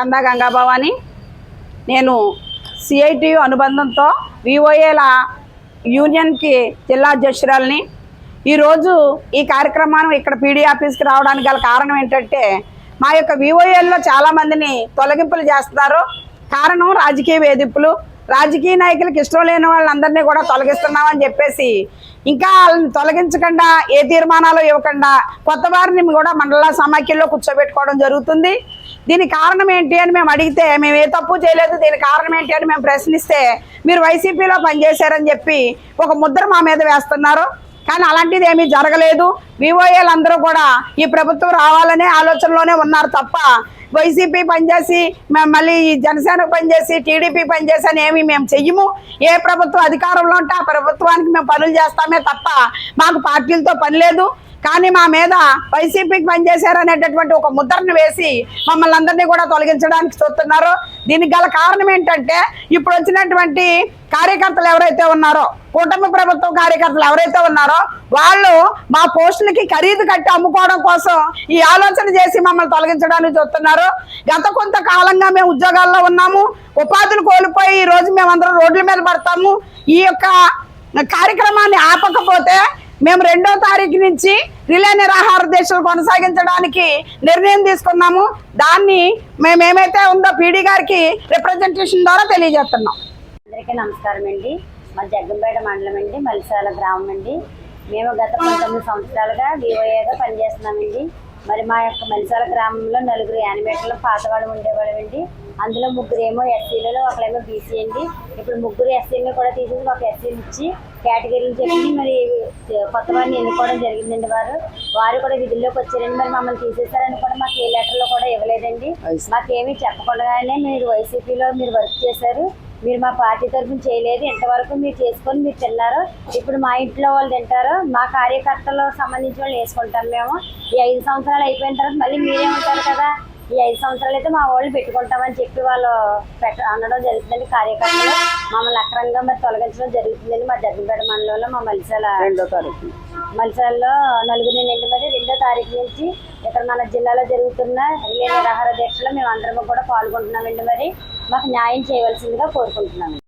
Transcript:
కందా గంగాభవాని. నేను సిఐటియు అనుబంధంతో విఓఏల యూనియన్కి జిల్లా అధ్యక్షురాలని. ఈరోజు ఈ కార్యక్రమాన్ని ఇక్కడ పీడీ ఆఫీస్కి రావడానికి గల కారణం ఏంటంటే మా యొక్క విఓఏల్లో చాలామందిని తొలగింపులు చేస్తున్నారు. కారణం రాజకీయ వేధింపులు. రాజకీయ నాయకులకు ఇష్టం లేని వాళ్ళందరినీ కూడా తొలగిస్తున్నామని చెప్పేసి ఇంకా వాళ్ళని తొలగించకుండా ఏ తీర్మానాలు ఇవ్వకుండా కొత్త వారిని కూడా మండల సమాఖ్యలో కూర్చోబెట్టుకోవడం జరుగుతుంది. దీనికి కారణం ఏంటి అని మేము అడిగితే మేము ఏ తప్పు చేయలేదు దీని కారణం ఏంటి అని మేము ప్రశ్నిస్తే మీరు వైసీపీలో పనిచేశారని చెప్పి ఒక ముద్ర మా మీద వేస్తున్నారు. కానీ అలాంటిది ఏమీ జరగలేదు. వివోఏలు అందరూ కూడా ఈ ప్రభుత్వం రావాలనే ఆలోచనలోనే ఉన్నారు తప్ప వైసీపీ పనిచేసి మేము మళ్ళీ ఈ జనసేనకు పనిచేసి టీడీపీ పనిచేసి అని ఏమి మేము చెయ్యము. ఏ ప్రభుత్వం అధికారంలో ఉంటే ఆ ప్రభుత్వానికి మేము పనులు చేస్తామే తప్ప మాకు పార్టీలతో పని లేదు. కానీ మా మీద వైసీపీకి పనిచేశారనేటటువంటి ఒక ముద్రను వేసి మమ్మల్ని అందరినీ కూడా తొలగించడానికి చూస్తున్నారు. దీనికి గల కారణం ఏంటంటే ఇప్పుడు వచ్చినటువంటి కార్యకర్తలు ఎవరైతే ఉన్నారో కూటమి ప్రభుత్వం కార్యకర్తలు ఎవరైతే ఉన్నారో వాళ్ళు మా పోస్టులకి ఖరీదు కట్టి అమ్ముకోవడం కోసం ఈ ఆలోచన చేసి మమ్మల్ని తొలగించడానికి చూస్తున్నారు. గత కొంతకాలంగా మేము ఉద్యోగాల్లో ఉన్నాము. ఉపాధులు కోల్పోయి ఈ రోజు మేమందరం రోడ్ల మీద పడతాము. ఈ యొక్క కార్యక్రమాన్ని ఆపకపోతే మేము రెండో తారీఖు నుంచి రిలే నిరాహార దీక్షలు కొనసాగించడానికి నిర్ణయం తీసుకున్నాము. దాన్ని మేము ఏమైతే ఉందో పీడీ గారికి రిప్రజెంటేషన్ ద్వారా తెలియజేస్తున్నాం. అందరికీ నమస్కారం అండి. మా జగ్గంపేట మండలం అండి మలిసాల గ్రామం అండి. మేము గత పంతొమ్మిది సంవత్సరాలుగా వివోఏగా పనిచేస్తున్నామండి. మరి మా యొక్క మలిసాల గ్రామంలో నలుగురు యానిమేటర్లు పాతవాళ్ళు ఉండేవాళ్ళమండి. అందులో ముగ్గురు ఏమో ఎస్సీలలో ఒకళ్ళేమో బీసీ అండి. ఇప్పుడు ముగ్గురు ఎస్సీలను కూడా తీసేసి ఒక ఎస్సీలు ఇచ్చి కేటగిరీలు చెప్పి మరి కొత్త వారిని ఎన్నుకోవడం జరిగిందండి వారు. వారు కూడా విధుల్లోకి వచ్చారండి. మరి మమ్మల్ని తీసేశారని కూడా మాకు ఏ లెటర్లో కూడా ఇవ్వలేదండి. మాకేమీ చెప్పకుండానే మీరు వైసీపీలో మీరు వర్క్ చేశారు. మీరు మా పార్టీ తరఫున చేయలేదు ఇంతవరకు మీరు చేసుకొని మీరు తిన్నారు. ఇప్పుడు మా ఇంట్లో వాళ్ళు తింటారు మా కార్యకర్తలు సంబంధించిన వాళ్ళు వేసుకుంటాం మేము. ఈ ఐదు సంవత్సరాలు అయిపోయిన తర్వాత మళ్ళీ మీరే ఉంటారు కదా. ఈ ఐదు సంవత్సరాలు అయితే మా వాళ్ళు పెట్టుకుంటామని చెప్పి వాళ్ళు పెట్ట అనడం జరుగుతుందండి కార్యకర్తలు. మమ్మల్ని అక్రమంగా మరి తొలగించడం జరుగుతుందండి. మా జగ్గంపేట మండలంలో మా మలిసాల రెండో తారీఖు. మలిసాలలో నలుగురు నుండి మరి రెండో తారీఖు నుంచి ఇక్కడ మన జిల్లాలో జరుగుతున్న రిలే నిరాహార దీక్షలో మేము అందరం కూడా పాల్గొంటున్నామండి మరి. మాకు న్యాయం చేయవలసిందిగా కోరుకుంటున్నాము